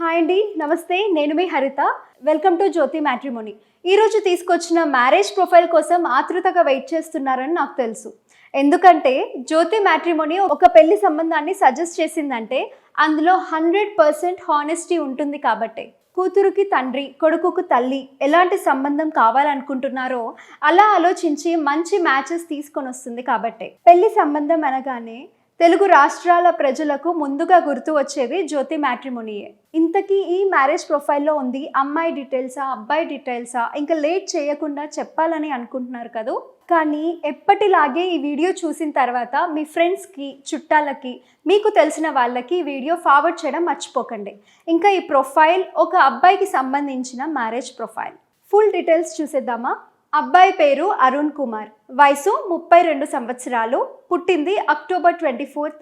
Hi అండి నమస్తే. నేను మీ Haritha. Welcome to Jyothi matrimony ఈరోజు తీసుకొచ్చిన మ్యారేజ్ ప్రొఫైల్ కోసం ఆతృతగా వెయిట్ చేస్తున్నారని నాకు తెలుసు. ఎందుకంటే జ్యోతి మ్యాట్రిమోని ఒక పెళ్ళి సంబంధాన్ని సజెస్ట్ చేసిందంటే అందులో హండ్రెడ్ పర్సెంట్ హానెస్టీ ఉంటుంది కాబట్టి. కూతురుకి తండ్రి కొడుకుకు తల్లి ఎలాంటి సంబంధం కావాలనుకుంటున్నారో అలా ఆలోచించి మంచి మ్యాచెస్ తీసుకొని వస్తుంది కాబట్టి. పెళ్ళి సంబంధం అనగానే తెలుగు రాష్ట్రాల ప్రజలకు ముందుగా గుర్తు వచ్చేది జ్యోతి మ్యాట్రిమోనియే. ఇంతకీ ఈ మ్యారేజ్ ప్రొఫైల్లో ఉంది అమ్మాయి డీటెయిల్సా అబ్బాయి డీటెయిల్సా? ఇంకా లేట్ చేయకుండా చెప్పాలని అనుకుంటున్నారు కదూ? కానీ ఎప్పటిలాగే ఈ వీడియో చూసిన తర్వాత మీ ఫ్రెండ్స్కి చుట్టాలకి మీకు తెలిసిన వాళ్ళకి ఈ వీడియో ఫార్వర్డ్ చేయడం మర్చిపోకండి. ఇంకా ఈ ప్రొఫైల్ ఒక అబ్బాయికి సంబంధించిన మ్యారేజ్ ప్రొఫైల్. ఫుల్ డీటెయిల్స్ చూసేద్దామా? అబ్బాయి పేరు అరుణ్ కుమార్. వయసు ముప్పై రెండు సంవత్సరాలు. పుట్టింది అక్టోబర్ ట్వంటీ ఫోర్త్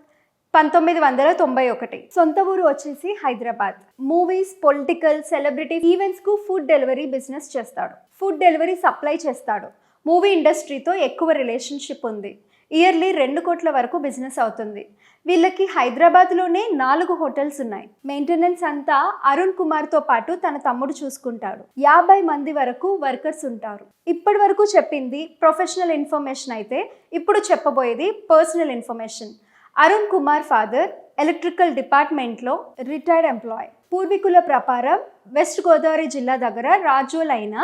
పంతొమ్మిది వందల తొంభై ఒకటి. సొంత ఊరు వచ్చేసి హైదరాబాద్. మూవీస్ పొలిటికల్ సెలబ్రిటీ ఈవెంట్స్కు ఫుడ్ డెలివరీ బిజినెస్ చేస్తాడు. ఫుడ్ డెలివరీ సప్లై చేస్తాడు. మూవీ ఇండస్ట్రీతో ఎక్కువ రిలేషన్షిప్ ఉంది. ఇయర్లీ రెండు కోట్ల వరకు బిజినెస్ అవుతుంది. వీళ్ళకి హైదరాబాద్లోనే నాలుగు హోటల్స్ ఉన్నాయి. మెయింటెనెన్స్ అంతా అరుణ్ కుమార్తో పాటు తన తమ్ముడు చూసుకుంటాడు. యాభై మంది వరకు వర్కర్స్ ఉంటారు. ఇప్పటి వరకు చెప్పింది ప్రొఫెషనల్ ఇన్ఫర్మేషన్ అయితే ఇప్పుడు చెప్పబోయేది personal information. Arun Kumar father electrical డిపార్ట్మెంట్లో రిటైర్డ్ ఎంప్లాయ్. పూర్వీకుల ప్రకారం వెస్ట్ గోదావరి జిల్లా దగ్గర రాజోలైన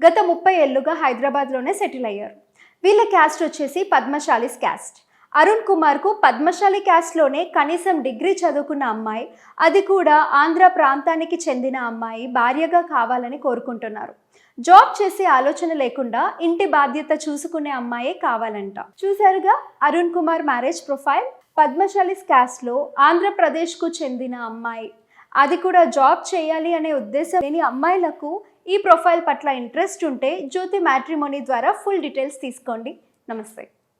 గత ముప్పై ఏళ్ళుగా హైదరాబాద్లోనే సెటిల్ అయ్యారు. వీళ్ళ క్యాస్ట్ వచ్చేసి పద్మశాలిస్ క్యాస్ట్ అరుణ్ కుమార్కు పద్మశాలి క్యాస్ట్లోనే కనీసం డిగ్రీ చదువుకున్న అమ్మాయి అది కూడా ఆంధ్ర ప్రాంతానికి చెందిన అమ్మాయి భార్యగా కావాలని కోరుకుంటున్నారు. జాబ్ చేసే ఆలోచన లేకుండా ఇంటి బాధ్యత చూసుకునే అమ్మాయే కావాలంట. చూశారుగా అరుణ్ కుమార్ మ్యారేజ్ ప్రొఫైల్ పద్మశాలిస్ క్యాస్ట్లో ఆంధ్రప్రదేశ్కు చెందిన అమ్మాయి అది కూడా జాబ్ చేయాలి అనే ఉద్దేశం లేని అమ్మాయిలకు ఈ ప్రొఫైల్ పట్ల ఇంట్రెస్ట్ ఉంటే జ్యోతి మ్యాట్రిమోనీ ద్వారా ఫుల్ డీటెయిల్స్ తీసుకోండి. నమస్తే.